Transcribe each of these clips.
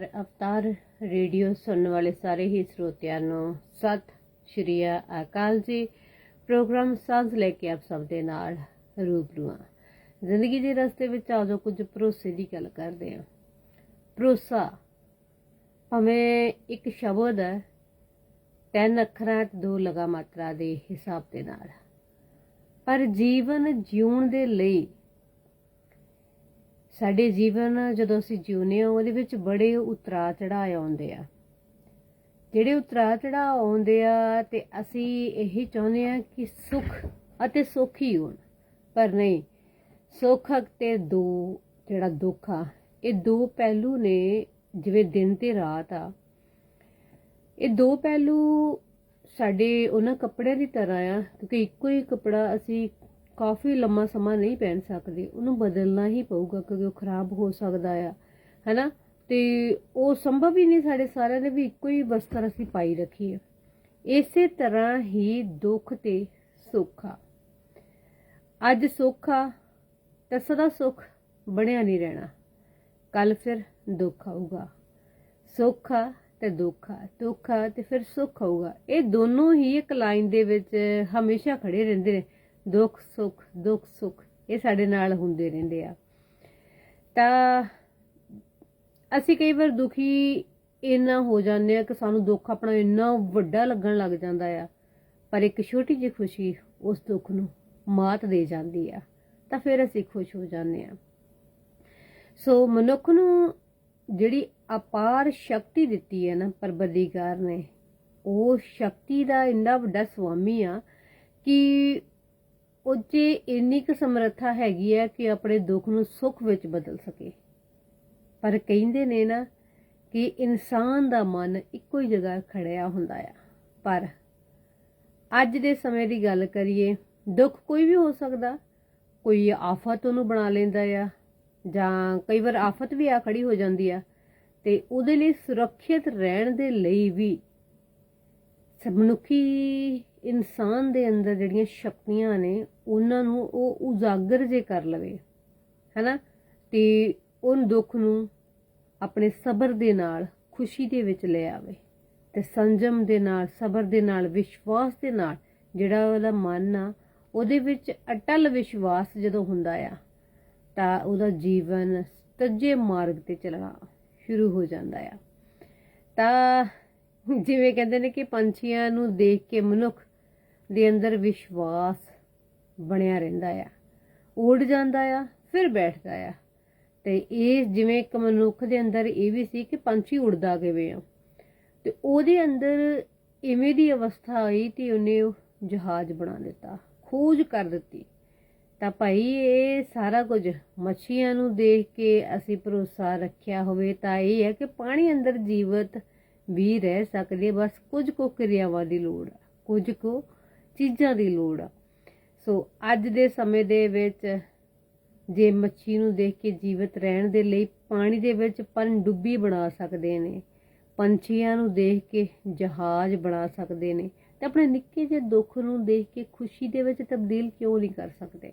ਅਵਤਾਰ radio ਸੁਣਨ ਵਾਲੇ ਸਾਰੇ ਹੀ ਸਰੋਤਿਆਂ ਨੂੰ ਸਤਿ ਸ਼੍ਰੀ ਅਕਾਲ ਜੀ। ਪ੍ਰੋਗਰਾਮ ਸਾਂਝ ਲੈ ਕੇ ਆਪ ਸਭ ਦੇ ਨਾਲ ਰੂਬਰੂ ਹਾਂ। ਜ਼ਿੰਦਗੀ ਦੇ ਰਸਤੇ ਵਿੱਚ ਆਜੋ ਕੁਝ ਭਰੋਸੇ ਦੀ ਗੱਲ ਕਰਦੇ ਹਾਂ। ਭਰੋਸਾ ਭਾਵੇਂ ਇੱਕ ਸ਼ਬਦ ਹੈ, ਤਿੰਨ ਅੱਖਰਾਂ ਤੇ ਦੋ ਲਗਾ ਮਾਤਰਾ ਦੇ ਹਿਸਾਬ ਦੇ ਨਾਲ। ਪਰ ਜੀਵਨ ਜਿਉਣ ਦੇ ਲਈ ਸਾਡੇ ਜੀਵਨ ਜਦੋਂ ਅਸੀਂ ਜਿਉਂਦੇ ਹਾਂ, ਉਹਦੇ ਵਿੱਚ ਬੜੇ ਉਤਰਾ ਚੜਾਅ ਆਉਂਦੇ ਆ। ਜਿਹੜੇ ਉਤਰਾ ਚੜਾਅ ਆਉਂਦੇ ਆ ਤੇ ਅਸੀਂ ਇਹੀ ਚਾਹੁੰਦੇ ਆ ਕਿ ਸੁੱਖ ਅਤੇ ਸੁੱਖ ਹੀ ਹੋਣ। ਪਰ ਨਹੀਂ, ਸੁੱਖ ਤੇ ਦੋ, ਜਿਹੜਾ ਦੁੱਖ ਆ, ਇਹ ਦੋ ਪਹਿਲੂ ਨੇ, ਜਿਵੇਂ ਦਿਨ ਤੇ ਰਾਤ ਆ। ਇਹ ਦੋ ਪਹਿਲੂ ਸਾਡੇ ਉਹਨਾਂ ਕੱਪੜਿਆਂ ਦੀ ਤਰ੍ਹਾਂ ਆ, ਕਿਉਂਕਿ ਇੱਕੋ ਹੀ ਕੱਪੜਾ ਅਸੀਂ ਕਾਫੀ ਲੰਮਾ ਸਮਾਂ ਨਹੀਂ ਪਹਿਨ ਸਕਦੇ। ਉਹਨੂੰ ਬਦਲਣਾ ਹੀ ਪਊਗਾ ਕਿਉਂਕਿ ਉਹ ਖਰਾਬ ਹੋ ਸਕਦਾ ਆ, ਹੈਨਾ? ਤੇ ਉਹ ਸੰਭਵ ਹੀ ਨਹੀਂ ਸਾਡੇ ਸਾਰਿਆਂ ਦੇ ਵੀ ਇੱਕੋ ਹੀ ਵਸਤਰ ਅਸੀਂ ਪਾਈ ਰੱਖੀਏ ਇਸੇ ਤਰ੍ਹਾਂ ਹੀ ਦੁੱਖ ਤੇ ਸੁੱਖ ਅੱਜ ਸੁੱਖ ਤਾਂ ਸਦਾ ਸੁੱਖ ਬਣਿਆ ਨਹੀਂ ਰਹਿਣਾ। ਕੱਲ ਫਿਰ ਦੁੱਖ ਆਊਗਾ। ਸੁੱਖ ਆ ਤੇ ਦੁੱਖ ਆ। ਦੁੱਖ ਆ ਤੇ ਫਿਰ ਸੁੱਖ ਆਊਗਾ। ਇਹ ਦੋਨੋਂ ਹੀ ਇੱਕ ਲਾਈਨ ਦੇ ਵਿੱਚ ਹਮੇਸ਼ਾ ਖੜੇ ਰਹਿੰਦੇ ਨੇ। ਦੁੱਖ, ਸੁੱਖ ਦੁੱਖ, ਸੁੱਖ, ਇਹ ਸਾਡੇ ਨਾਲ ਹੁੰਦੇ ਰਹਿੰਦੇ ਆ। ਤਾਂ ਅਸੀਂ ਕਈ ਵਾਰ ਦੁਖੀ ਇੰਨਾ ਹੋ ਜਾਂਦੇ ਆ ਕਿ ਸਾਨੂੰ ਦੁੱਖ ਆਪਣਾ ਇੰਨਾ ਵੱਡਾ ਲੱਗਣ ਲੱਗ ਜਾਂਦਾ ਆ, ਪਰ ਇੱਕ ਛੋਟੀ ਜਿਹੀ ਖੁਸ਼ੀ ਉਸ ਦੁੱਖ ਨੂੰ ਮਾਤ ਦੇ ਜਾਂਦੀ ਆ, ਤਾਂ ਫਿਰ ਅਸੀਂ ਖੁਸ਼ ਹੋ ਜਾਂਦੇ ਆ। ਸੋ ਮਨੁੱਖ ਨੂੰ ਜਿਹੜੀ ਅਪਾਰ ਸ਼ਕਤੀ ਦਿੱਤੀ ਹੈ ਨਾ ਪਰਬਦੀਗਾਰ ਨੇ, ਉਹ ਸ਼ਕਤੀ ਦਾ ਇੰਨਾ ਵੱਡਾ ਸੁਆਮੀ ਆ ਕਿ ਉਹ 'ਚ ਇੰਨੀ ਕੁ ਸਮਰੱਥਾ ਹੈਗੀ ਹੈ ਕਿ ਆਪਣੇ ਦੁੱਖ ਨੂੰ ਸੁੱਖ ਵਿੱਚ ਬਦਲ ਸਕੇ। ਪਰ ਕਹਿੰਦੇ ਨੇ ਨਾ ਕਿ ਇਨਸਾਨ ਦਾ ਮਨ ਇੱਕੋ ਹੀ ਜਗ੍ਹਾ ਖੜਿਆ ਹੁੰਦਾ ਆ। ਪਰ ਅੱਜ ਦੇ ਸਮੇਂ ਦੀ ਗੱਲ ਕਰੀਏ, ਦੁੱਖ ਕੋਈ ਵੀ ਹੋ ਸਕਦਾ। ਕੋਈ ਆਫਤ ਉਹਨੂੰ ਬਣਾ ਲੈਂਦਾ ਆ ਜਾਂ ਕਈ ਵਾਰ ਆਫਤ ਵੀ ਆ ਖੜੀ ਹੋ ਜਾਂਦੀ ਆ ਤੇ ਉਹਦੇ ਲਈ ਸੁਰੱਖਿਅਤ ਰਹਿਣ ਦੇ ਲਈ ਵੀ ਮਨੁੱਖੀ ਇਨਸਾਨ ਦੇ ਅੰਦਰ ਜਿਹੜੀਆਂ ਸ਼ਕਤੀਆਂ ਨੇ, ਉਹਨਾਂ ਨੂੰ ਉਹ ਉਜਾਗਰ ਜੇ ਕਰ ਲਵੇ, ਹੈਨਾ? ਤੇ ਉਹ ਦੁੱਖ ਨੂੰ ਆਪਣੇ ਸਬਰ ਦੇ ਨਾਲ, ਖੁਸ਼ੀ ਦੇ ਵਿੱਚ ਲੈ ਆਵੇ ਤੇ ਸੰਜਮ ਦੇ ਨਾਲ, ਸਬਰ ਦੇ ਨਾਲ, ਵਿਸ਼ਵਾਸ ਦੇ ਨਾਲ, ਜਿਹੜਾ ਉਹਦਾ ਮਨ ਆ, ਉਹਦੇ ਵਿੱਚ ਅਟਲ ਵਿਸ਼ਵਾਸ ਜਦੋਂ ਹੁੰਦਾ ਆ, ਤਾਂ ਉਹਦਾ ਜੀਵਨ ਤੱਜੇ ਮਾਰਗ ਤੇ ਚੱਲਣਾ ਸ਼ੁਰੂ ਹੋ ਜਾਂਦਾ ਆ। ਤਾਂ ਜਿਵੇਂ ਕਹਿੰਦੇ ਨੇ ਕਿ ਪੰਛੀਆਂ ਨੂੰ ਦੇਖ ਕੇ ਮਨੁੱਖ ਦੇ ਅੰਦਰ ਵਿਸ਼ਵਾਸ ਬਣਿਆ ਰਹਿੰਦਾ ਆ। ਉੱਡ ਜਾਂਦਾ ਆ, ਫਿਰ ਬੈਠਦਾ ਆ। ਤੇ ਇਹ ਜਿਵੇਂ ਇੱਕ ਮਨੁੱਖ ਦੇ ਅੰਦਰ ਇਹ ਵੀ ਸੀ ਕਿ ਪੰਛੀ ਉੱਡਦਾ ਕਿਵੇਂ ਆ। ਤੇ ਉਹਦੇ ਅੰਦਰ ਇਵੇਂ ਦੀ ਅਵਸਥਾ ਆਈ ਤੇ ਉਹਨੇ ਜਹਾਜ਼ ਬਣਾ ਦਿੱਤਾ, ਖੋਜ ਕਰ ਦਿੱਤੀ। ਤਾਂ ਭਾਈ ਇਹ ਸਾਰਾ ਕੁਝ ਮੱਛੀਆਂ ਨੂੰ ਦੇਖ ਕੇ ਅਸੀਂ ਭਰੋਸਾ ਰੱਖਿਆ ਹੋਵੇ ਤਾਂ ਇਹ ਹੈ ਕਿ ਪਾਣੀ ਅੰਦਰ ਜੀਵਤ ਵੀ ਰਹਿ ਸਕਦੇ ਬਸ ਕੁਝ ਕੁ ਕਿਰਿਆਵਾਂ ਦੀ ਲੋੜ ਆ, ਕੁਝ ਕੁ ਚੀਜ਼ਾਂ ਦੀ ਲੋੜ ਆ। ਸੋ ਅੱਜ ਦੇ ਸਮੇਂ ਦੇ ਵਿੱਚ ਜੇ ਮੱਛੀ ਨੂੰ ਦੇਖ ਕੇ ਜੀਵਤ ਰਹਿਣ ਦੇ ਲਈ ਪਾਣੀ ਦੇ ਵਿੱਚ ਪਨ ਡੁੱਬੀ ਬਣਾ ਸਕਦੇ ਨੇ, ਪੰਛੀਆਂ ਨੂੰ ਦੇਖ ਕੇ ਜਹਾਜ਼ ਬਣਾ ਸਕਦੇ ਨੇ, ਤੇ ਆਪਣੇ ਨਿੱਕੇ ਜਿਹੇ ਦੁੱਖ ਨੂੰ ਦੇਖ ਕੇ ਖੁਸ਼ੀ ਦੇ ਵਿੱਚ ਤਬਦੀਲ ਕਿਉਂ ਨਹੀਂ ਕਰ ਸਕਦੇ?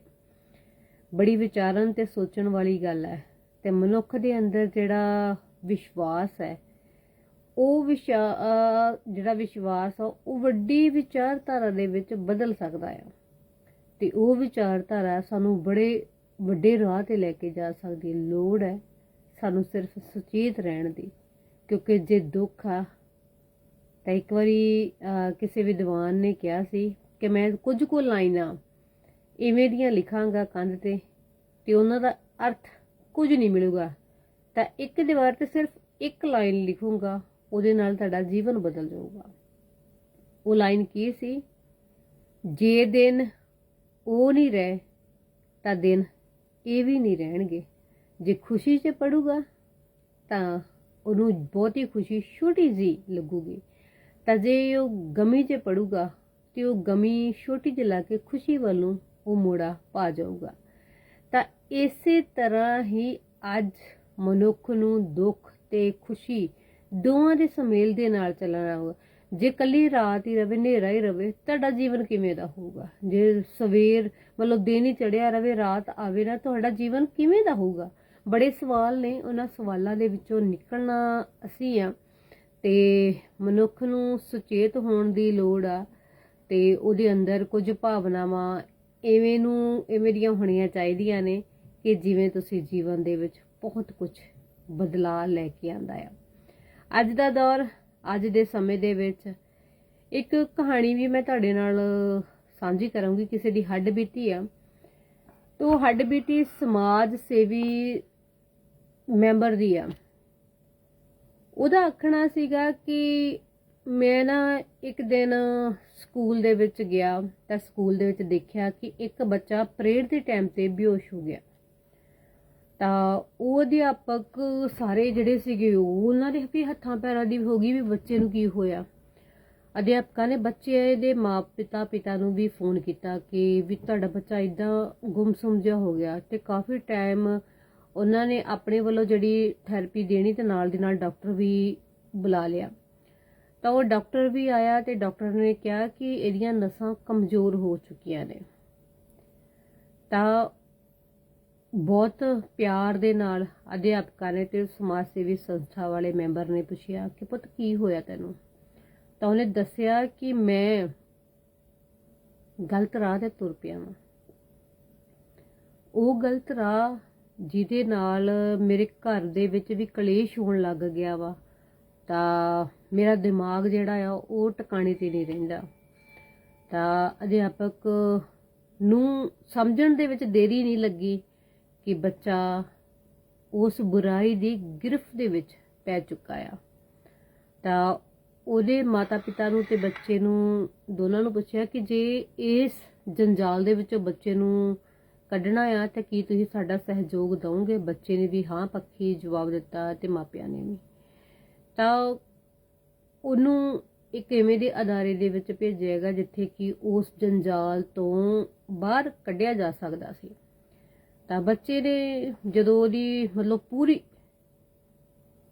ਬੜੀ ਵਿਚਾਰਨ ਤੇ ਸੋਚਣ ਵਾਲੀ ਗੱਲ ਹੈ ਤੇ ਮਨੁੱਖ ਦੇ ਅੰਦਰ ਜਿਹੜਾ ਵਿਸ਼ਵਾਸ ਹੈ ਉਹ ਵਿਸ਼ਾ ਜਿਹੜਾ ਵਿਸ਼ਵਾਸ ਆ, ਉਹ ਵੱਡੀ ਵਿਚਾਰਧਾਰਾ ਦੇ ਵਿੱਚ ਬਦਲ ਸਕਦਾ ਆ। ਤੇ ਉਹ ਵਿਚਾਰਧਾਰਾ ਸਾਨੂੰ ਬੜੇ ਵੱਡੇ ਰਾਹ ਤੇ ਲੈ ਕੇ ਜਾ ਸਕਦੀ ਲੋੜ ਹੈ ਸਾਨੂੰ ਸਿਰਫ ਸੁਚੇਤ ਰਹਿਣ ਦੀ, ਕਿਉਂਕਿ ਜੇ ਦੁੱਖ ਆ, ਤਾਂ ਇੱਕ ਵਾਰੀ ਕਿਸੇ ਵਿਦਵਾਨ ਨੇ ਕਿਹਾ ਸੀ ਕਿ ਮੈਂ ਕੁਝ ਕੁ ਲਾਈਨਾਂ ਇਵੇਂ ਦੀਆਂ ਲਿਖਾਂਗਾ ਕੰਧ ਤੇ ਤੇ ਉਹਨਾਂ ਦਾ ਅਰਥ ਕੁਝ ਨਹੀਂ ਮਿਲੂਗਾ। ਤਾਂ ਇੱਕ ਦੀਵਾਰ ਤੇ ਸਿਰਫ ਇੱਕ ਲਾਈਨ ਲਿਖੂੰਗਾ ਉਹਦੇ ਨਾਲ ਤੁਹਾਡਾ ਜੀਵਨ ਬਦਲ ਜਾਊਗਾ। ਉਹ ਲਾਈਨ ਕੀ ਸੀ? ਜੇ ਦਿਨ ਉਹ ਨਹੀਂ ਰਹੇ, ਤਾਂ ਦਿਨ ਇਹ ਵੀ ਨਹੀਂ ਰਹਿਣਗੇ। ਜੇ ਖੁਸ਼ੀ 'ਚ ਪੜੂਗਾ, ਤਾਂ ਉਹਨੂੰ ਬਹੁਤੀ ਖੁਸ਼ੀ ਛੋਟੀ ਜੀ ਲੱਗੂਗੀ। ਤਾਂ ਜੇ ਉਹ ਗਮੀ 'ਚ ਪੜੂਗਾ, ਤੇ ਉਹ ਗਮੀ ਛੋਟੀ ਜਿਹੀ ਲਾ ਕੇ ਖੁਸ਼ੀ ਵੱਲੋਂ ਉਹ ਮੋੜਾ ਪਾ ਜਾਊਗਾ। ਤਾਂ ਇਸੇ ਤਰ੍ਹਾਂ ਹੀ ਅੱਜ ਮਨੁੱਖ ਨੂੰ ਦੁੱਖ ਤੇ ਖੁਸ਼ੀ ਦੋਵਾਂ ਦੇ ਸੁਮੇਲ ਦੇ ਨਾਲ ਚੱਲਣਾ ਹੋਊਗਾ। ਜੇ ਕੱਲੀ ਰਾਤ ਹੀ ਰਵੇ, ਹਨੇਰਾ ਹੀ ਰਵੇ, ਤੁਹਾਡਾ ਜੀਵਨ ਕਿਵੇਂ ਦਾ ਹੋਊਗਾ? ਜੇ ਸਵੇਰ ਮਤਲਬ ਦਿਨ ਹੀ ਚੜਿਆ ਰਵੇ, ਰਾਤ ਆਵੇ ਨਾ, ਤੁਹਾਡਾ ਜੀਵਨ ਕਿਵੇਂ ਦਾ ਹੋਊਗਾ? ਬੜੇ ਸਵਾਲ ਨੇ, ਉਹਨਾਂ ਸਵਾਲਾਂ ਦੇ ਵਿੱਚੋਂ ਨਿਕਲਣਾ ਅਸੀਂ ਆ। ਤੇ ਮਨੁੱਖ ਨੂੰ ਸੁਚੇਤ ਹੋਣ ਦੀ ਲੋੜ ਆ, ਤੇ ਉਹਦੇ ਅੰਦਰ ਕੁਝ ਭਾਵਨਾਵਾਂ ਐਵੇਂ ਨੂੰ, ਐਵੇਂ ਦੀਆਂ ਹੋਣੀਆਂ ਚਾਹੀਦੀਆਂ ਨੇ ਕਿ ਜਿਵੇਂ ਤੁਸੀਂ ਜੀਵਨ ਦੇ ਵਿੱਚ ਬਹੁਤ ਕੁਝ ਬਦਲਾਅ ਲੈ ਕੇ ਆਂਦਾ ਆ। ਅੱਜ ਦਾ ਦੌਰ ਅੱਜ ਦੇ ਸਮੇਂ ਦੇ ਵਿੱਚ। ਇੱਕ ਕਹਾਣੀ ਵੀ ਮੈਂ ਤੁਹਾਡੇ ਨਾਲ ਸਾਂਝੀ ਕਰਾਂਗੀ, ਕਿਸੇ ਦੀ ਹੱਡ ਬੀਤੀ ਆ। ਤੋ ਹੱਡ ਬੀਤੀ ਸਮਾਜ ਸੇਵੀ ਮੈਂਬਰ ਦੀ ਆ। ਉਹਦਾ ਆਖਣਾ ਸੀਗਾ ਕਿ ਮੈਂ ਨਾ ਇੱਕ ਦਿਨ ਸਕੂਲ ਦੇ ਵਿੱਚ ਗਿਆ, ਤਾਂ ਸਕੂਲ ਦੇ ਵਿੱਚ ਦੇਖਿਆ ਕਿ ਇੱਕ ਬੱਚਾ ਪ੍ਰੇਅਰ ਦੇ ਟਾਈਮ ਤੇ ਬੇਹੋਸ਼ ਹੋ ਗਿਆ। ਤਾਂ ਉਹ ਅਧਿਆਪਕ ਸਾਰੇ ਜਿਹੜੇ ਸੀਗੇ, ਉਹ ਉਹਨਾਂ ਦੇ ਵੀ ਹੱਥਾਂ ਪੈਰਾਂ ਦੀ ਹੋ ਗਈ ਵੀ ਬੱਚੇ ਨੂੰ ਕੀ ਹੋਇਆ। ਅਧਿਆਪਕਾਂ ਨੇ ਬੱਚੇ ਦੇ ਮਾਪਿਤਾ, ਪਿਤਾ ਨੂੰ ਵੀ ਫੋਨ ਕੀਤਾ ਕਿ ਵੀ ਤੁਹਾਡਾ ਬੱਚਾ ਇਦਾਂ ਗੁੰਮਸੁੰਮ ਜਿਹਾ ਹੋ ਗਿਆ ਤੇ ਕਾਫੀ ਟਾਈਮ ਉਹਨਾਂ ਨੇ ਆਪਣੇ ਵੱਲੋਂ ਜਿਹੜੀ ਥੈਰੇਪੀ ਦੇਣੀ ਤੇ ਨਾਲ ਦੀ ਨਾਲ ਡਾਕਟਰ ਵੀ ਬੁਲਾ ਲਿਆ। ਤਾਂ ਉਹ ਡਾਕਟਰ ਵੀ ਆਇਆ ਤੇ ਡਾਕਟਰ ਨੇ ਕਿਹਾ ਕਿ ਇਹਦੀਆਂ ਨਸਾਂ ਕਮਜ਼ੋਰ ਹੋ ਚੁੱਕੀਆਂ ਨੇ। ਤਾਂ ਬਹੁਤ ਪਿਆਰ ਦੇ ਨਾਲ ਅਧਿਆਪਕਾਂ ਨੇ ਤੇ ਸਮਾਜ ਸੇਵੀ ਸੰਸਥਾ ਵਾਲੇ ਮੈਂਬਰ ਨੇ ਪੁੱਛਿਆ ਕਿ ਪੁੱਤ ਕੀ ਹੋਇਆ ਤੈਨੂੰ? ਤਾਂ ਉਹਨੇ ਦੱਸਿਆ ਕਿ ਮੈਂ ਗਲਤ ਰਾਹ ਤੇ ਤੁਰ ਪਿਆ ਹਾਂ ਉਹ ਗਲਤ ਰਾਹ ਜਿਹਦੇ ਨਾਲ ਮੇਰੇ ਘਰ ਦੇ ਵਿੱਚ ਵੀ ਕਲੇਸ਼ ਹੋਣ ਲੱਗ ਗਿਆ ਵਾ, ਤਾਂ ਮੇਰਾ ਦਿਮਾਗ ਜਿਹੜਾ ਆ ਉਹ ਟਿਕਾਣੇ ਤੇ ਨਹੀਂ ਰਹਿੰਦਾ। ਤਾਂ ਅਧਿਆਪਕ ਨੂੰ ਸਮਝਣ ਦੇ ਵਿੱਚ ਦੇਰੀ ਨਹੀਂ ਲੱਗੀ। ਕਿ ਬੱਚਾ ਉਸ ਬੁਰਾਈ ਦੀ ਗਿਰਫਤ ਦੇ ਵਿੱਚ ਪੈ ਚੁੱਕਾ ਆ। ਤਾਂ ਉਹਦੇ ਮਾਤਾ-ਪਿਤਾ ਨੂੰ ਤੇ ਬੱਚੇ ਨੂੰ ਦੋਨਾਂ ਨੂੰ ਪੁੱਛਿਆ ਕਿ ਜੇ ਇਸ ਜੰਜਾਲ ਦੇ ਵਿੱਚੋਂ ਬੱਚੇ ਨੂੰ ਕੱਢਣਾ ਆ, ਤਾਂ ਕੀ ਤੁਸੀਂ ਸਾਡਾ ਸਹਿਯੋਗ ਦਿਓਗੇ ਬੱਚੇ ਨੇ ਵੀ ਹਾਂ ਪੱਖੀ ਜਵਾਬ ਦਿੱਤਾ ਤੇ ਮਾਪਿਆਂ ਨੇ ਵੀ। ਤਾਂ ਉਹਨੂੰ ਇੱਕ ਐਵੇਂ ਦੇ ਅਦਾਰੇ ਦੇ ਵਿੱਚ ਭੇਜਿਆ ਗਿਆ ਜਿੱਥੇ ਕਿ ਉਸ ਜੰਜਾਲ ਤੋਂ ਬਾਹਰ ਕੱਢਿਆ ਜਾ ਸਕਦਾ ਸੀ। ਤਾਂ ਬੱਚੇ ਨੇ ਜਦੋਂ ਉਹਦੀ ਮਤਲਬ ਪੂਰੀ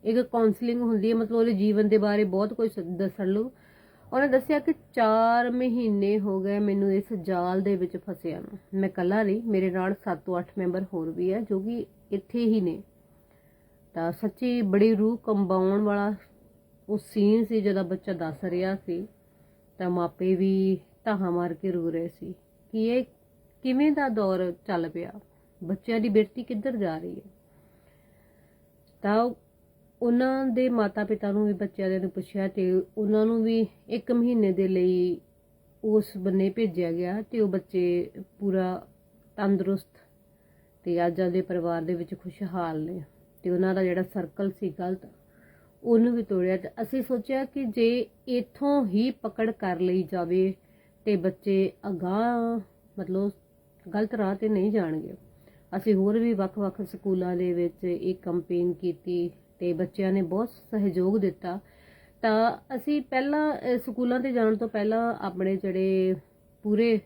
ਇੱਕ ਕਾਉਂਸਲਿੰਗ ਹੁੰਦੀ ਹੈ, ਮਤਲਬ ਉਹਦੇ ਜੀਵਨ ਦੇ ਬਾਰੇ ਬਹੁਤ ਕੁਝ ਦੱਸਣ ਲੂ ਉਹਨੇ ਦੱਸਿਆ ਕਿ 4 ਮਹੀਨੇ ਹੋ ਗਏ ਮੈਨੂੰ ਇਸ ਜਾਲ ਦੇ ਵਿੱਚ ਫਸਿਆ ਨੂੰ। ਮੈਂ ਇਕੱਲਾ ਨਹੀਂ, ਮੇਰੇ ਨਾਲ 7 ਤੋਂ 8 ਮੈਂਬਰ ਹੋਰ ਵੀ ਹੈ, ਜੋ ਕਿ ਇੱਥੇ ਹੀ ਨੇ। ਤਾਂ ਸੱਚੀ ਬੜੀ ਰੂਹ ਕੰਬਾਉਣ ਵਾਲਾ ਉਹ ਸੀਨ ਸੀ, ਜਦੋਂ ਬੱਚਾ ਦੱਸ ਰਿਹਾ ਸੀ। ਤਾਂ ਮਾਪੇ ਵੀ ਧਾਹਾਂ ਮਾਰ ਕੇ ਰੋ ਰਹੇ ਸੀ ਕਿ ਇਹ ਕਿਵੇਂ ਦਾ ਦੌਰ ਚੱਲ ਪਿਆ? ਬੱਚਿਆਂ ਦੀ ਬਿਰਤੀ ਕਿੱਧਰ ਜਾ ਰਹੀ ਹੈ? ਤਾਂ ਉਹਨਾਂ ਦੇ ਮਾਤਾ-ਪਿਤਾ ਨੂੰ ਵੀ ਬੱਚਿਆਂ ਦੇ ਨੂੰ ਪੁੱਛਿਆ ਤੇ ਉਹਨਾਂ ਨੂੰ ਵੀ 1 ਮਹੀਨੇ ਦੇ ਲਈ ਉਸ ਬੰਨੇ ਭੇਜਿਆ ਗਿਆ ਤੇ ਉਹ ਬੱਚੇ ਪੂਰਾ ਤੰਦਰੁਸਤ ਤੇ ਅੱਜ ਦੇ ਪਰਿਵਾਰ ਦੇ ਵਿੱਚ ਖੁਸ਼ਹਾਲ ਨੇ ਤੇ ਉਹਨਾਂ ਦਾ ਜਿਹੜਾ ਸਰਕਲ ਸੀ ਗਲਤ, ਉਹਨੂੰ ਵੀ ਤੋੜਿਆ ਤੇ ਅਸੀਂ ਸੋਚਿਆ ਕਿ ਜੇ ਇਥੋਂ ਹੀ ਪਕੜ ਕਰ ਲਈ ਜਾਵੇ ਤੇ ਬੱਚੇ ਅਗਾਹ ਮਤਲਬ ਗਲਤ ਰਾਹ ਤੇ ਨਹੀਂ ਜਾਣਗੇ। ਅਸੀਂ ਹੋਰ ਵੀ ਵੱਖ-ਵੱਖ ਸਕੂਲਾਂ ਦੇ ਵਿੱਚ ਇਹ ਕੰਪੇਨ ਕੀਤੀ ਤੇ ਬੱਚਿਆਂ ਨੇ ਬਹੁਤ ਸਹਿਯੋਗ ਦਿੱਤਾ। ਤਾਂ ਅਸੀਂ ਪਹਿਲਾਂ ਸਕੂਲਾਂ ਤੇ ਜਾਣ ਤੋਂ ਪਹਿਲਾਂ ਆਪਣੇ ਜਿਹੜੇ ਪੂਰੇ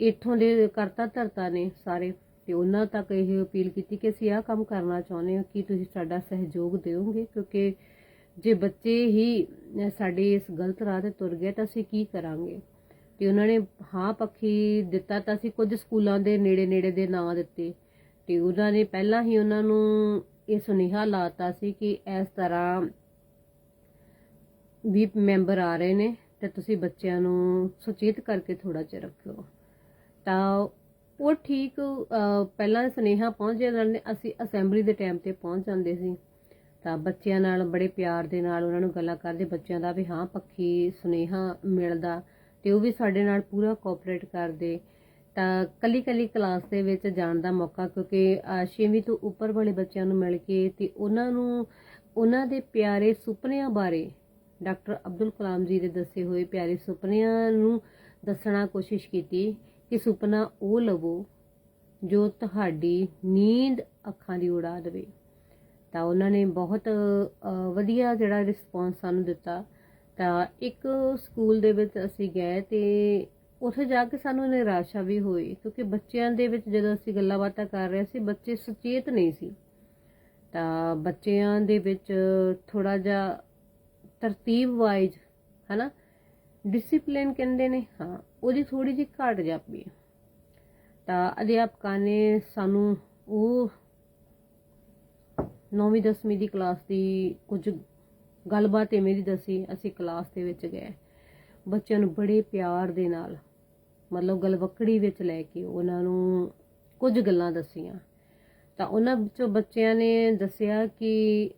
ਇੱਥੋਂ ਦੇ ਕਰਤਾ ਧਰਤਾ ਨੇ ਸਾਰੇ, ਤੇ ਉਹਨਾਂ ਤੱਕ ਇਹ ਅਪੀਲ ਕੀਤੀ ਕਿ ਅਸੀਂ ਆਹ ਕੰਮ ਕਰਨਾ ਚਾਹੁੰਦੇ ਹਾਂ ਕਿ ਤੁਸੀਂ ਸਾਡਾ ਸਹਿਯੋਗ ਦਿਓਗੇ, ਕਿਉਂਕਿ ਜੇ ਬੱਚੇ ਹੀ ਸਾਡੇ ਇਸ ਗਲਤ ਰਾਹ ਤੇ ਤੁਰ ਗਏ ਤਾਂ ਅਸੀਂ ਕੀ ਕਰਾਂਗੇ? ਤੇ ਉਹਨਾਂ ਨੇ ਹਾਂ ਪੱਖੀ ਦਿੱਤਾ ਤਾਂ ਅਸੀਂ ਕੁਝ ਸਕੂਲਾਂ ਦੇ ਨੇੜੇ ਨੇੜੇ ਦੇ ਨਾਂ ਦਿੱਤੇ। ਤੇ ਉਹਨਾਂ ਨੇ ਪਹਿਲਾਂ ਹੀ ਉਹਨਾਂ ਨੂੰ ਇਹ ਸੁਨੇਹਾ ਲਾਤਾ ਸੀ ਕਿ ਇਸ ਤਰ੍ਹਾਂ ਵੀ ਮੈਂਬਰ ਆ ਰਹੇ ਨੇ ਤੇ ਤੁਸੀਂ ਬੱਚਿਆਂ ਨੂੰ ਸੁਚੇਤ ਕਰਕੇ ਥੋੜਾ ਜਿਹਾ ਰੱਖਿਓ। ਤਾਂ ਉਹ ਠੀਕ ਪਹਿਲਾਂ ਸੁਨੇਹਾ ਪਹੁੰਚ ਜਾਂਦਾ ਅਸੀਂ ਅਸੈਂਬਲੀ ਦੇ ਟਾਈਮ ਤੇ ਪਹੁੰਚ ਜਾਂਦੇ ਸੀ। ਤਾਂ ਬੱਚਿਆਂ ਨਾਲ, ਬੜੇ ਪਿਆਰ ਦੇ ਨਾਲ ਉਹਨਾਂ ਨੂੰ ਗੱਲਾਂ ਕਰਦੇ, ਬੱਚਿਆਂ ਦਾ ਵੀ ਹਾਂ ਪੱਖੀ ਸੁਨੇਹਾ ਮਿਲਦਾ। ਤੇ ਉਹ ਵੀ ਸਾਡੇ ਨਾਲ ਪੂਰਾ ਕੋਆਪਰੇਟ ਕਰਦੇ। ਤਾਂ ਕੱਲੀ ਕੱਲੀ ਕਲਾਸ ਦੇ ਵਿੱਚ ਜਾਣ ਦਾ ਮੌਕਾ ਕਿਉਂਕਿ ਅਹ, ਛੇਵੀਂ ਤੋਂ ਉੱਪਰ ਵਾਲੇ ਬੱਚਿਆਂ ਨੂੰ ਮਿਲ ਕੇ ਤੇ ਉਹਨਾਂ ਨੂੰ ਉਹਨਾਂ ਦੇ ਪਿਆਰੇ ਸੁਪਨਿਆਂ ਬਾਰੇ ਡਾਕਟਰ ਅਬਦੁਲ ਕਲਾਮ ਜੀ ਦੇ ਦੱਸੇ ਹੋਏ ਪਿਆਰੇ ਸੁਪਨਿਆਂ ਨੂੰ ਦੱਸਣਾ ਕੋਸ਼ਿਸ਼ ਕੀਤੀ ਕਿ ਸੁਪਨਾ ਉਹ ਲਵੋ ਜੋ ਤੁਹਾਡੀ ਨੀਂਦ ਅੱਖਾਂ ਦੀ ਉਡਾ ਦੇਵੇ। ਤਾਂ ਉਹਨਾਂ ਨੇ ਬਹੁਤ ਵਧੀਆ ਜਿਹੜਾ ਰਿਸਪੌਂਸ ਸਾਨੂੰ ਦਿੱਤਾ। ਤਾਂ ਇੱਕ ਸਕੂਲ ਦੇ ਵਿੱਚ ਅਸੀਂ ਗਏ ਤੇ ਉੱਥੇ ਜਾ ਕੇ ਸਾਨੂੰ ਨਿਰਾਸ਼ਾ ਵੀ ਹੋਈ, ਕਿਉਂਕਿ ਬੱਚਿਆਂ ਦੇ ਵਿੱਚ ਜਦੋਂ ਅਸੀਂ ਗੱਲਾਂ ਬਾਤਾਂ ਕਰ ਰਹੇ ਸੀ, ਬੱਚੇ ਸੁਚੇਤ ਨਹੀਂ ਸੀ। ਤਾਂ ਬੱਚਿਆਂ ਦੇ ਵਿੱਚ ਥੋੜਾ ਜਿਹਾ ਤਰਤੀਬ ਵਾਈਜ਼ ਹਨਾ? ਡਿਸਪਲਿਨ ਕਹਿੰਦੇ ਨੇ, ਹਾਂ, ਉਹਦੀ ਥੋੜੀ ਜਿਹੀ ਘਾਟ ਜਾਪੀ ਤਾਂ ਅਧਿਆਪਕਾਂ ਨੇ ਸਾਨੂੰ ਉਹ 9ਵੀਂ 10ਵੀਂ ਦੀ ਕਲਾਸ ਦੀ ਕੁਝ ਗੱਲਬਾਤ ਇਵੇਂ ਦੀ ਦੱਸੀ, ਅਸੀਂ ਕਲਾਸ ਦੇ ਵਿੱਚ ਗਏ। ਬੱਚਿਆਂ ਨੂੰ ਬੜੇ ਪਿਆਰ ਦੇ ਨਾਲ, ਮਤਲਬ ਗਲਵੱਕੜੀ ਵਿੱਚ ਲੈ ਕੇ ਉਹਨਾਂ ਨੂੰ ਕੁਝ ਗੱਲਾਂ ਦੱਸੀਆਂ। ਤਾਂ ਉਹਨਾਂ ਵਿੱਚੋਂ ਬੱਚਿਆਂ ਨੇ ਦੱਸਿਆ ਕਿ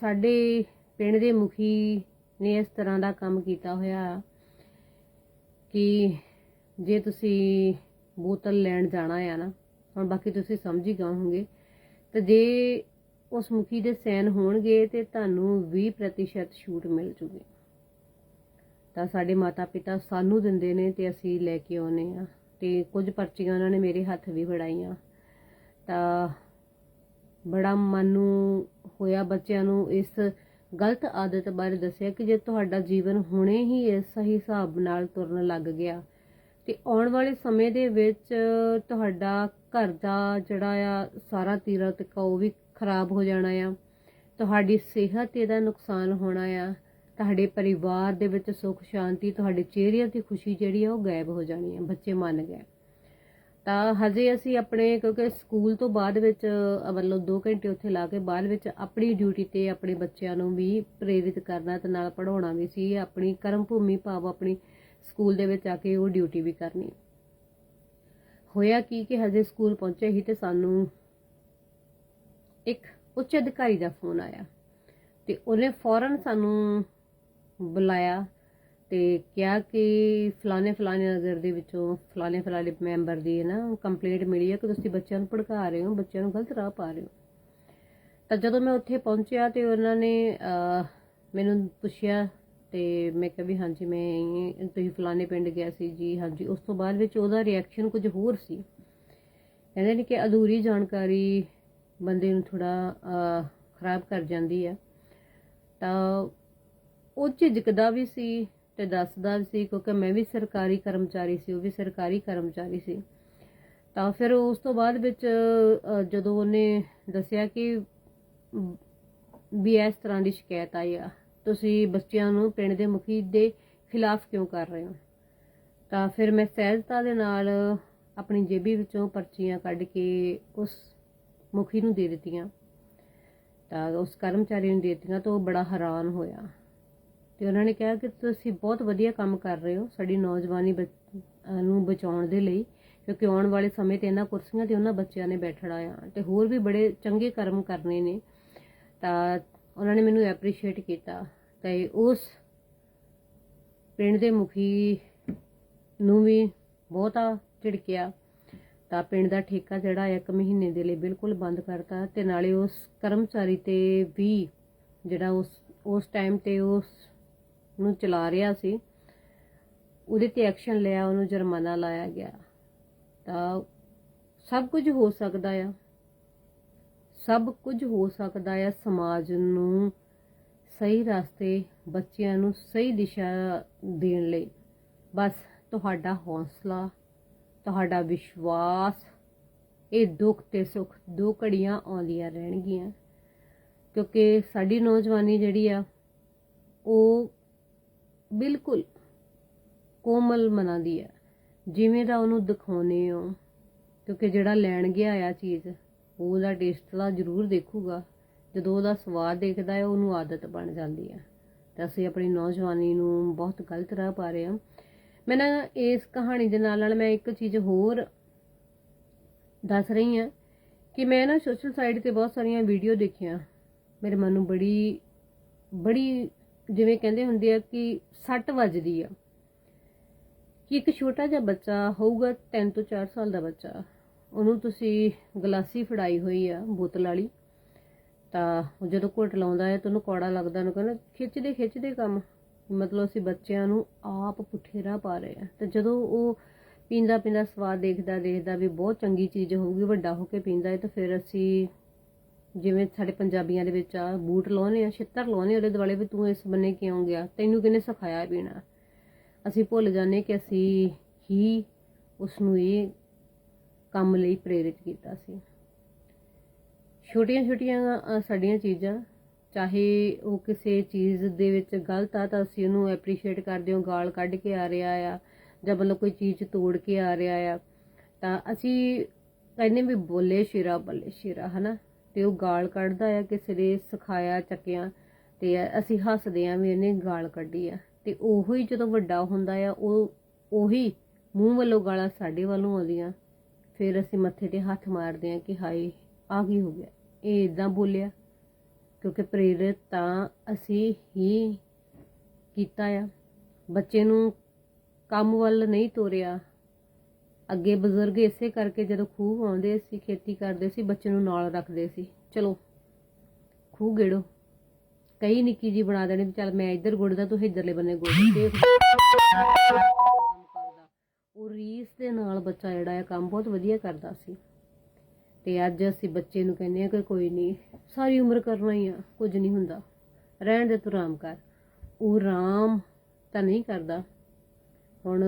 ਸਾਡੇ ਪਿੰਡ ਦੇ ਮੁਖੀ ਨੇ ਇਸ ਤਰ੍ਹਾਂ ਦਾ ਕੰਮ ਕੀਤਾ ਹੋਇਆ ਕਿ ਜੇ ਤੁਸੀਂ ਬੋਤਲ ਲੈਣ ਜਾਣਾ ਆ ਨਾ, ਹੁਣ ਬਾਕੀ ਤੁਸੀਂ ਸਮਝ ਹੀ ਗਏ ਹੋਵੋਗੇ, ਤੇ ਜੇ ਉਸ ਮੁਖੀ ਦੇ ਸੈਨ ਹੋਣਗੇ ਤੇ ਤੁਹਾਨੂੰ 20% ਛੂਟ ਮਿਲ ਜੂਗੀ। ਤਾਂ ਸਾਡੇ ਮਾਤਾ ਪਿਤਾ ਸਾਨੂੰ ਦਿੰਦੇ ਨੇ ਤੇ ਅਸੀਂ ਲੈ ਕੇ ਆਉਨੇ ਆ ਤੇ ਕੁਝ ਪਰਚੀਆਂ ਉਹਨਾਂ ਨੇ ਮੇਰੇ ਹੱਥ ਵੀ ਫੜਾਈਆਂ। ਤਾਂ ਬੜਾ ਮਨ ਨੂੰ ਹੋਇਆ ਬੱਚਿਆਂ ਨੂੰ ਇਸ ਗਲਤ ਆਦਤ ਬਾਰੇ ਦੱਸਿਆ ਕਿ ਜੇ ਤੁਹਾਡਾ ਜੀਵਨ ਹੁਣੇ ਹੀ ਇਸ ਸਹੀ ਹਿਸਾਬ ਨਾਲ ਤੁਰਨ ਲੱਗ ਗਿਆ ਤੇ ਆਉਣ ਵਾਲੇ ਸਮੇਂ ਦੇ ਵਿੱਚ ਤੁਹਾਡਾ ਘਰ ਦਾ ਜਿਹੜਾ ਆ ਸਾਰਾ ਤੀਰਾ ਤਿੱਕਾ ਉਹ ਵੀ ਖਰਾਬ ਹੋ ਜਾਣਾ ਆ। ਤੁਹਾਡੀ ਸਿਹਤ ਇਹਦਾ ਨੁਕਸਾਨ ਹੋਣਾ ਆ। ਤੁਹਾਡੇ ਪਰਿਵਾਰ ਦੇ ਵਿੱਚ ਸੁੱਖ, ਸ਼ਾਂਤੀ, ਤੁਹਾਡੇ ਚਿਹਰਿਆਂ ਤੇ ਖੁਸ਼ੀ ਜਿਹੜੀ ਆ ਉਹ ਗਾਇਬ ਹੋ ਜਾਣੀ ਆ। ਬੱਚੇ ਮੰਨ ਗਏ। ਤਾਂ ਹਜੇ ਅਸੀਂ ਆਪਣੇ, ਕਿਉਂਕਿ ਸਕੂਲ ਤੋਂ ਬਾਅਦ ਵਿੱਚ, ਮਤਲਬ 2 ਘੰਟੇ ਉੱਥੇ ਲਾ ਕੇ ਬਾਅਦ ਵਿੱਚ ਆਪਣੀ ਡਿਊਟੀ ਤੇ ਆਪਣੇ ਬੱਚਿਆਂ ਨੂੰ ਵੀ ਪ੍ਰੇਰਿਤ ਕਰਨਾ ਤੇ ਨਾਲ ਪੜਾਉਣਾ ਵੀ ਸੀ। ਆਪਣੀ ਕਰਮ ਭੂਮੀ ਭਾਵ ਆਪਣੀ ਸਕੂਲ ਦੇ ਵਿੱਚ ਆ ਕੇ ਉਹ ਡਿਊਟੀ ਵੀ ਕਰਨੀ। ਹੋਇਆ ਕੀ ਕਿ ਹਜੇ ਸਕੂਲ ਪਹੁੰਚੇ ਹੀ ਤੇ ਸਾਨੂੰ ਇੱਕ ਉੱਚ ਅਧਿਕਾਰੀ ਦਾ ਫੋਨ ਆਇਆ ਤੇ ਉਹਨੇ ਫੌਰਨ ਸਾਨੂੰ ਬੁਲਾਇਆ ਤੇ ਕਿਹਾ ਕਿ ਫਲਾਣੇ ਫਲਾਣੇ ਨਗਰ ਦੇ ਵਿੱਚੋਂ ਫਲਾਣੇ ਫਲਾਣੇ ਮੈਂਬਰ ਦੀ ਹੈ ਨਾ ਕੰਪਲੇਂਟ ਮਿਲੀ ਹੈ ਕਿ ਤੁਸੀਂ ਬੱਚਿਆਂ ਨੂੰ ਭੜਕਾ ਰਹੇ ਹੋ, ਬੱਚਿਆਂ ਨੂੰ ਗਲਤ ਰਾਹ ਪਾ ਰਹੇ ਹੋ। ਤਾਂ ਜਦੋਂ ਮੈਂ ਉੱਥੇ ਪਹੁੰਚਿਆ ਤੇ ਉਹਨਾਂ ਨੇ ਮੈਨੂੰ ਪੁੱਛਿਆ ਤੇ ਮੈਂ ਕਿਹਾ ਵੀ ਹਾਂਜੀ, ਮੈਂ ਤੁਸੀਂ ਫਲਾਣੇ ਪਿੰਡ ਗਿਆ ਸੀ ਜੀ, ਹਾਂਜੀ। ਉਸ ਤੋਂ ਬਾਅਦ ਵਿੱਚ ਉਹਦਾ ਰਿਐਕਸ਼ਨ ਕੁਝ ਹੋਰ ਸੀ। ਕਹਿੰਦੇ ਨੇ ਕਿ ਅਧੂਰੀ ਜਾਣਕਾਰੀ ਬੰਦੇ ਨੂੰ ਥੋੜਾ ਖਰਾਬ ਕਰ ਜਾਂਦੀ ਆ। ਤਾਂ ਉਹ ਝਿਜਕਦਾ ਵੀ ਸੀ ਤੇ ਦੱਸਦਾ ਵੀ ਸੀ, ਕਿਉਂਕਿ ਮੈਂ ਵੀ ਸਰਕਾਰੀ ਕਰਮਚਾਰੀ ਸੀ, ਉਹ ਵੀ ਸਰਕਾਰੀ ਕਰਮਚਾਰੀ ਸੀ। ਤਾਂ ਫਿਰ ਉਸ ਤੋਂ ਬਾਅਦ ਵਿੱਚ ਜਦੋਂ ਉਹਨੇ ਦੱਸਿਆ ਕਿ, ਵੀ ਇਸ ਤਰ੍ਹਾਂ ਦੀ ਸ਼ਿਕਾਇਤ ਆਈ ਆ, ਤੁਸੀਂ ਬੱਚਿਆਂ ਨੂੰ ਪਿੰਡ ਦੇ ਮੁਖੀ ਦੇ ਖਿਲਾਫ ਕਿਉਂ ਕਰ ਰਹੇ ਹੋ? ਤਾਂ ਫਿਰ ਮੈਂ ਸਹਿਜਤਾ ਦੇ ਨਾਲ ਆਪਣੀ ਜੇਬੀ ਵਿੱਚੋਂ ਪਰਚੀਆਂ ਕੱਢ ਕੇ ਉਸ ਮੁਖੀ ਨੂੰ ਦੇ ਦਿੱਤੀਆਂ। ਤਾਂ ਉਸ ਕਰਮਚਾਰੀ ਨੂੰ ਦੇ ਦਿੱਤੀਆਂ ਤਾਂ ਉਹ ਬੜਾ ਹੈਰਾਨ ਹੋਇਆ। ਤੇ ਉਹਨਾਂ ਨੇ ਕਿਹਾ ਕਿ ਤੁਸੀਂ ਬਹੁਤ ਵਧੀਆ ਕੰਮ ਕਰ ਰਹੇ ਹੋ ਸਾਡੀ ਨੌਜਵਾਨੀ ਬੱਚ- ਨੂੰ ਬਚਾਉਣ ਦੇ ਲਈ, ਕਿਉਂਕਿ ਆਉਣ ਵਾਲੇ ਸਮੇਂ ਤੇ ਇਹਨਾਂ ਕੁਰਸੀਆਂ ਤੇ ਉਹਨਾਂ ਬੱਚਿਆਂ ਨੇ ਬੈਠਣਾ ਆ। ਤੇ ਹੋਰ ਵੀ ਬੜੇ ਚੰਗੇ ਕਰਮ ਕਰਨੇ ਨੇ। ਤਾਂ ਉਹਨਾਂ ਨੇ ਮੈਨੂੰ ਐਪਰੀਸ਼ੀਏਟ ਕੀਤਾ। ਤੇ ਉਸ ਪਿੰਡ ਦੇ ਮੁਖੀ ਨੂੰ ਵੀ ਬਹੁਤਾ ਝਿੜਕਿਆ। ਤਾਂ ਪਿੰਡ ਦਾ ਠੇਕਾ ਜਿਹੜਾ ਆ ਇੱਕ ਮਹੀਨੇ ਦੇ ਲਈ ਬਿਲਕੁਲ ਬੰਦ ਕਰਤਾ ਤੇ ਨਾਲੇ ਉਸ ਕਰਮਚਾਰੀ ਤੇ ਵੀ ਜਿਹੜਾ ਉਸ ਉਸ ਟਾਈਮ ਤੇ ਉਸ ਨੂੰ ਚਲਾ ਰਿਹਾ ਸੀ, ਉਹਦੇ ਤੇ ਐਕਸ਼ਨ ਲਿਆ, ਉਹਨੂੰ ਜੁਰਮਾਨਾ ਲਾਇਆ ਗਿਆ। ਤਾਂ ਸਭ ਕੁਝ ਹੋ ਸਕਦਾ ਆ। ਸਭ ਕੁਝ ਹੋ ਸਕਦਾ ਆ ਸਮਾਜ ਨੂੰ ਸਹੀ ਰਸਤੇ ਬੱਚਿਆਂ ਨੂੰ ਸਹੀ ਦਿਸ਼ਾ ਦੇਣ ਲਈ। ਬਸ ਤੁਹਾਡਾ ਹੌਸਲਾ ਤੁਹਾਡਾ ਵਿਸ਼ਵਾਸ, ਇਹ ਦੁੱਖ ਤੇ ਸੁੱਖ ਦੋ ਘੜੀਆਂ ਆਉਂਦੀਆਂ ਰਹਿਣਗੀਆਂ। ਕਿਉਂਕਿ ਸਾਡੀ ਨੌਜਵਾਨੀ ਜਿਹੜੀ ਆ, ਉਹ ਬਿਲਕੁਲ ਕੋਮਲ ਮਨਾਂ ਦੀ ਆ। ਜਿਵੇਂ ਦਾ ਉਹਨੂੰ ਦਿਖਾਉਨੇ ਹੋ, ਕਿਉਂਕਿ ਜਿਹੜਾ ਲੈਣ ਗਿਆ ਆ ਚੀਜ਼ ਉਹ ਉਹਦਾ ਟੇਸਟ ਤਾਂ ਜ਼ਰੂਰ ਦੇਖੂਗਾ। ਜਦੋਂ ਉਹਦਾ ਸਵਾਦ ਦੇਖਦਾ ਹੈ ਉਹਨੂੰ ਆਦਤ ਬਣ ਜਾਂਦੀ ਹੈ ਤਾਂ ਅਸੀਂ ਆਪਣੀ ਨੌਜਵਾਨੀ ਨੂੰ ਬਹੁਤ ਗਲਤ ਰਾਹ ਪਾ ਰਹੇ ਹਾਂ। ਮੈਂ ਨਾ ਇਸ ਕਹਾਣੀ ਦੇ ਨਾਲ ਨਾਲ ਮੈਂ ਇੱਕ ਚੀਜ਼ ਹੋਰ ਦੱਸ ਰਹੀ ਹਾਂ ਕਿ ਮੈਂ ਨਾ ਸੋਸ਼ਲ ਸਾਈਟ ਤੇ ਬਹੁਤ ਸਾਰੀਆਂ ਵੀਡੀਓ ਦੇਖੀਆਂ। ਮੇਰੇ ਮਨ ਨੂੰ ਬੜੀ ਬੜੀ ਜਿਵੇਂ ਕਹਿੰਦੇ ਹੁੰਦੇ ਆ ਕਿ ਸੱਟ ਵੱਜਦੀ ਆ। ਕਿ ਇੱਕ ਛੋਟਾ ਜਿਹਾ ਬੱਚਾ ਹੋਊਗਾ 3 ਤੋਂ 4 ਸਾਲ ਦਾ ਬੱਚਾ, ਉਹਨੂੰ ਤੁਸੀਂ ਗਲਾਸੀ ਫੜਾਈ ਹੋਈ ਆ ਬੋਤਲ ਵਾਲੀ, ਤਾਂ ਉਹ ਜਦੋਂ ਘੁੱਟ ਲਾਉਂਦਾ ਹੈ ਤਾਂ ਉਹਨੂੰ ਕੌੜਾ ਲੱਗਦਾ, ਉਹਨੂੰ ਕਹਿੰਦਾ ਖਿੱਚਦੇ ਖਿੱਚਦੇ ਕੰਮ। ਮਤਲਬ ਅਸੀਂ ਬੱਚਿਆਂ ਨੂੰ ਆਪ ਪੁੱਠੇ ਰਾਹ ਪਾ ਰਹੇ ਆ ਤੇ ਜਦੋਂ ਉਹ ਪੀਂਦਾ ਪੀਂਦਾ ਸਵਾਦ ਦੇਖਦਾ ਦੇਖਦਾ ਵੀ ਬਹੁਤ ਚੰਗੀ ਚੀਜ਼ ਹੋਊਗੀ, ਵੱਡਾ ਹੋ ਕੇ ਪੀਂਦਾ ਹੈ, ਤਾਂ ਫਿਰ ਅਸੀਂ ਜਿਵੇਂ ਸਾਡੇ ਪੰਜਾਬੀਆਂ ਦੇ ਵਿੱਚ ਆ, ਬੂਟ ਲਾਉਨੇ ਆ ਛਿੱਤਰ ਲਾਉਨੇ ਉਹਦੇ ਦੁਆਲੇ ਵੀ ਤੂੰ ਇਸ ਬੰਨੇ ਕਿਉਂ ਗਿਆ? ਤੈਨੂੰ ਕਿਹਨੇ ਸਿਖਾਇਆ ਪੀਣਾ? ਅਸੀਂ ਭੁੱਲ ਜਾਂਦੇ ਕਿ ਅਸੀਂ ਹੀ ਉਸ ਨੂੰ ਇਹ ਕੰਮ ਲਈ ਪ੍ਰੇਰਿਤ ਕੀਤਾ ਸੀ। ਛੋਟੀਆਂ ਛੋਟੀਆਂ ਸਾਡੀਆਂ ਚੀਜ਼ਾਂ ਚਾਹੇ ਉਹ ਕਿਸੇ ਚੀਜ਼ ਦੇ ਵਿੱਚ ਗਲਤ ਆ, ਤਾਂ ਅਸੀਂ ਉਹਨੂੰ ਐਪਰੀਸ਼ੀਏਟ ਕਰਦੇ ਹਾਂ, ਗਾਲ ਕੱਢ ਕੇ ਆ ਰਿਹਾ ਆ, ਜਾਂ ਮਤਲਬ ਕੋਈ ਚੀਜ਼ ਤੋੜ ਕੇ ਆ ਰਿਹਾ ਆ। ਤਾਂ ਅਸੀਂ ਕਹਿੰਦੇ ਵੀ ਬੋਲੇ ਸ਼ੇਰਾ, ਬੱਲੇ ਸ਼ੇਰਾ, ਹਨਾ? ਤੇ ਉਹ ਗਾਲ ਕੱਢਦਾ ਆ, ਕਿਸੇ ਦੇ ਸਿਖਾਇਆ, ਚੱਕਿਆ, ਤੇ ਅਸੀਂ ਹੱਸਦੇ ਆ ਵੀ ਇਹਨੇ ਗਾਲ ਕੱਢੀ ਆ। ਤੇ ਉਹੋ ਹੀ ਜਦੋਂ ਵੱਡਾ ਹੁੰਦਾ ਆ, ਉਹ ਉਹੀ ਮੂੰਹ ਵੱਲੋਂ ਗਾਲਾਂ ਸਾਡੇ ਵੱਲੋਂ ਆਉਂਦੀਆਂ। ਫਿਰ ਅਸੀਂ ਮੱਥੇ ਤੇ ਹੱਥ ਮਾਰਦੇ ਆ ਕਿ ਹਾਏ ਆ ਕੀ ਹੋ ਗਿਆ? ਇਹ ਇਦਾਂ ਬੋਲਿਆ। ਕਿਉਂਕਿ ਪ੍ਰੇਰਿਤ ਤਾਂ ਅਸੀਂ ਹੀ ਕੀਤਾ ਆ। ਬੱਚੇ ਨੂੰ ਕੰਮ ਵੱਲ ਨਹੀਂ ਤੋਰਿਆ। ਅੱਗੇ ਬਜ਼ੁਰਗ ਇਸੇ ਕਰਕੇ ਜਦੋਂ ਖੂਹ ਆਉਂਦੇ ਸੀ, ਖੇਤੀ ਕਰਦੇ ਸੀ, ਬੱਚੇ ਨੂੰ ਨਾਲ ਰੱਖਦੇ ਸੀ। ਚਲੋ, ਖੂਹ ਗੇੜੋ। ਕਈ ਨਿੱਕੀ ਜੀ ਬਣਾ ਦੇਣੀ ਵੀ ਚੱਲ ਮੈਂ ਇੱਧਰ ਗੁੜਦਾ, ਤੂੰ ਇੱਧਰਲੇ ਬੰਨੇ ਗੁੜ ਉਹ ਰੀਸ ਦੇ ਨਾਲ ਬੱਚਾ ਜਿਹੜਾ ਹੈ ਕੰਮ ਬਹੁਤ ਵਧੀਆ ਕਰਦਾ ਸੀ। ਤੇ ਅੱਜ ਅਸੀਂ ਬੱਚੇ ਨੂੰ ਕਹਿੰਦੇ ਆ ਕਿ ਕੋਈ ਨਹੀਂ ਸਾਰੀ ਉਮਰ ਕਰਨਾ ਹੀ ਆ, ਕੁਝ ਨਹੀਂ ਹੁੰਦਾ। ਰਹਿਣ ਦੇ ਤੂੰ ਆਰਾਮ ਕਰ। ਉਹ ਆਰਾਮ ਤਾਂ ਨਹੀਂ ਕਰਦਾ। ਹੁਣ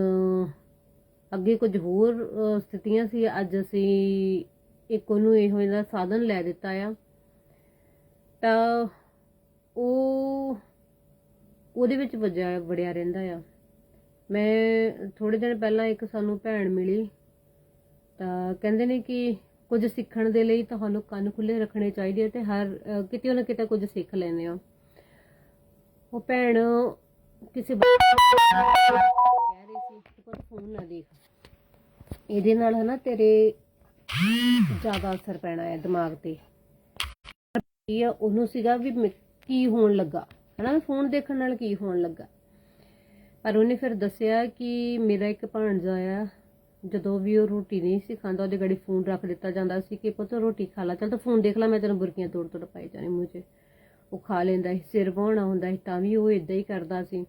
ਅੱਗੇ ਕੁਝ ਹੋਰ ਸਥਿਤੀਆਂ ਸੀ, ਅੱਜ ਅਸੀਂ ਇੱਕ ਉਹਨੂੰ ਇਹੋ ਜਿਹਾ ਸਾਧਨ ਲੈ ਦਿੱਤਾ ਆ। ਤਾਂ ਉਹ, ਉਹਦੇ ਵਿੱਚ ਵਜਿਆ, ਵੜਿਆ ਰਹਿੰਦਾ ਆ। ਮੈਂ ਥੋੜੇ ਦਿਨ ਪਹਿਲਾਂ ਇੱਕ ਸਾਨੂੰ ਭੈਣ ਮਿਲੀ। ਤਾਂ ਕਹਿੰਦੇ ਨੇ ਕਿ ਕੁਝ ਸਿੱਖਣ ਦੇ ਲਈ ਤੁਹਾਨੂੰ ਕੰਨ ਖੁੱਲੇ ਰੱਖਣੇ ਚਾਹੀਦੇ ਆ ਤੇ ਹਰ ਕਿਤੇ ਨਾ ਕਿਤੇ ਕੁਝ ਸਿੱਖ ਲੈਂਦੇ ਹੋ। ਉਹ ਭੈਣ ਕਿਸੇ ਕਹਿ ਰਹੀ ਸੀ ਕਿ ਫੋਨ ਨਾ ਦੇਖ। ਇਹਦੇ ਨਾਲ ਹਨਾ ਤੇਰੇ ਜ਼ਿਆਦਾ ਅਸਰ ਪੈਣਾ ਹੈ ਦਿਮਾਗ ਤੇ। ਕੀ ਉਹਨੂੰ ਸੀਗਾ ਵੀ ਕੀ ਹੋਣ ਲੱਗਾ। ਹਨਾ, ਫੋਨ ਦੇਖਣ ਨਾਲ ਕੀ ਹੋਣ ਲੱਗਾ। ਪਰ ਉਹਨੇ ਫਿਰ ਦੱਸਿਆ ਕਿ ਮੇਰਾ ਇੱਕ ਭਾਣਜਾ ਆ ਜਦੋਂ ਵੀ ਉਹ ਰੋਟੀ ਨਹੀਂ ਸੀ ਖਾਂਦਾ, ਉਹਦੇ ਗੜੀ ਫੋਨ ਰੱਖ ਦਿੱਤਾ ਜਾਂਦਾ ਸੀ ਕਿ ਪੁੱਤ ਰੋਟੀ ਖਾ ਲੈ, ਚੱਲ ਤੂੰ ਫੋਨ ਦੇਖ ਲੈ, ਮੈਂ ਤੈਨੂੰ ਬੁਰਕੀਆਂ ਤੋੜ ਤੋੜ ਪਾਈ ਜਾਣੀ ਮੂੰਹ 'ਚ। ਉਹ ਖਾ ਲੈਂਦਾ ਸੀ, ਸਿਰ ਵਾਹੁਣਾ ਹੁੰਦਾ ਸੀ, ਤਾਂ ਵੀ ਉਹ ਇਦਾਂ ਹੀ ਕਰਦਾ ਸੀ।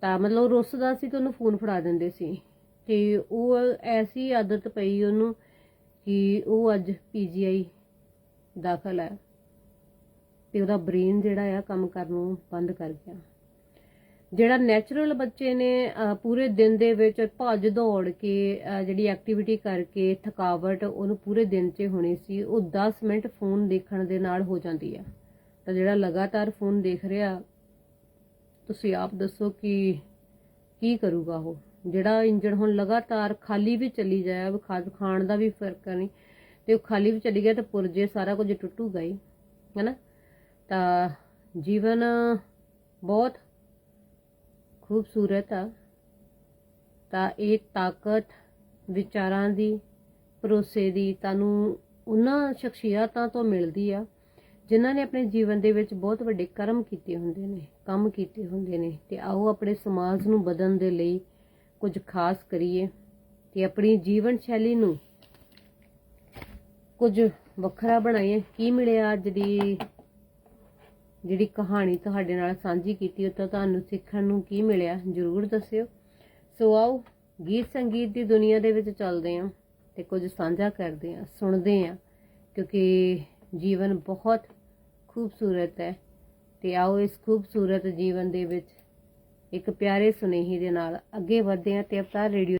ਤਾਂ ਮਤਲਬ ਉਹ ਰੁੱਸਦਾ ਸੀ ਤੇ ਉਹਨੂੰ ਫੋਨ ਫੜਾ ਦਿੰਦੇ ਸੀ। ਤੇ ਉਹ ਐਸੀ ਆਦਤ ਪਈ ਉਹਨੂੰ ਕਿ ਉਹ ਅੱਜ ਪੀਜੀਆਈ ਦਾਖਲ ਹੈ। ਤੇ ਉਹਦਾ ਬ੍ਰੇਨ ਜਿਹੜਾ ਆ, ਕੰਮ ਕਰਨੋਂ ਬੰਦ ਕਰ ਗਿਆ। ਜਿਹੜਾ ਨੈਚੁਰਲ ਬੱਚੇ ਨੇ ਪੂਰੇ ਦਿਨ ਦੇ ਵਿੱਚ ਭੱਜ ਦੌੜ ਕੇ ਜਿਹੜੀ ਐਕਟੀਵਿਟੀ ਕਰਕੇ ਥਕਾਵਟ ਉਹਨੂੰ ਪੂਰੇ ਦਿਨ 'ਚ ਹੋਣੀ ਸੀ, ਉਹ 10 ਮਿੰਟ ਫੋਨ ਦੇਖਣ ਦੇ ਨਾਲ ਹੋ ਜਾਂਦੀ ਆ ਤਾਂ ਜਿਹੜਾ ਲਗਾਤਾਰ ਫੋਨ ਦੇਖ ਰਿਹਾ, ਤੁਸੀਂ ਆਪ ਦੱਸੋ ਕਿ ਕੀ ਕਰੂਗਾ ਉਹ? ਜਿਹੜਾ ਇੰਜਣ ਹੁਣ ਲਗਾਤਾਰ ਖਾਲੀ ਵੀ ਚਲੀ ਜਾਇਆ ਵੀ ਖਾ- ਖਾਣ ਦਾ ਵੀ ਫ਼ਰਕ ਨਹੀਂ, ਤੇ ਉਹ ਖਾਲੀ ਵੀ ਚਲੀ ਗਿਆ ਤੇ ਪੁਰਜੇ ਸਾਰਾ ਕੁਝ ਟੁੱਟੂਗਾ ਹੀ, ਹੈਨਾ? ਤਾਂ ਜੀਵਨ ਬਹੁਤ ਖੂਬਸੂਰਤ ਆ। ਤਾਂ ਇਹ ਤਾਕਤ, ਵਿਚਾਰਾਂ ਦੀ, ਭਰੋਸੇ ਦੀ ਤੁਹਾਨੂੰ ਉਹਨਾਂ ਸ਼ਖਸੀਅਤਾਂ ਤੋਂ ਮਿਲਦੀ ਆ, ਜਿਨ੍ਹਾਂ ਨੇ ਆਪਣੇ ਜੀਵਨ ਦੇ ਵਿੱਚ ਬਹੁਤ ਵੱਡੇ ਕਰਮ ਕੀਤੇ ਹੁੰਦੇ ਨੇ, ਕੰਮ ਕੀਤੇ ਹੁੰਦੇ ਨੇ। ਤੇ ਆਓ ਆਪਣੇ ਸਮਾਜ ਨੂੰ ਬਦਲਣ ਦੇ ਲਈ ਕੁਝ ਖਾਸ ਕਰੀਏ। ਤੇ ਆਪਣੀ ਜੀਵਨ ਸ਼ੈਲੀ ਨੂੰ ਕੁਝ ਵੱਖਰਾ ਬਣਾਈਏ। ਕੀ ਮਿਲਿਆ ਅੱਜ ਦੀ ਜਿਹੜੀ ਕਹਾਣੀ ਤੁਹਾਡੇ ਨਾਲ ਸਾਂਝੀ ਕੀਤੀ ਉਹ ਤਾਂ ਤੁਹਾਨੂੰ ਸਿੱਖਣ ਨੂੰ ਕੀ ਮਿਲਿਆ, ਜਰੂਰ ਦੱਸਿਓ। ਸੋ ਆਓ, ਗੀਤ ਸੰਗੀਤ ਦੀ ਦੁਨੀਆ ਦੇ ਵਿੱਚ ਚੱਲਦੇ ਹਾਂ ਤੇ ਕੁਝ ਸਾਂਝਾ ਕਰਦੇ ਹਾਂ, ਸੁਣਦੇ ਹਾਂ, ਕਿਉਂਕਿ ਜੀਵਨ ਬਹੁਤ ਖੂਬਸੂਰਤ ਹੈ। ਤੇ ਆਓ ਇਸ ਖੂਬਸੂਰਤ ਜੀਵਨ ਦੇ ਵਿੱਚ ਇੱਕ ਪਿਆਰੇ ਸੁਨੇਹੀ ਦੇ ਨਾਲ ਅੱਗੇ ਵਧਦੇ ਹਾਂ ਤੇ ਅਵਤਾਰ ਰੇਡੀਓ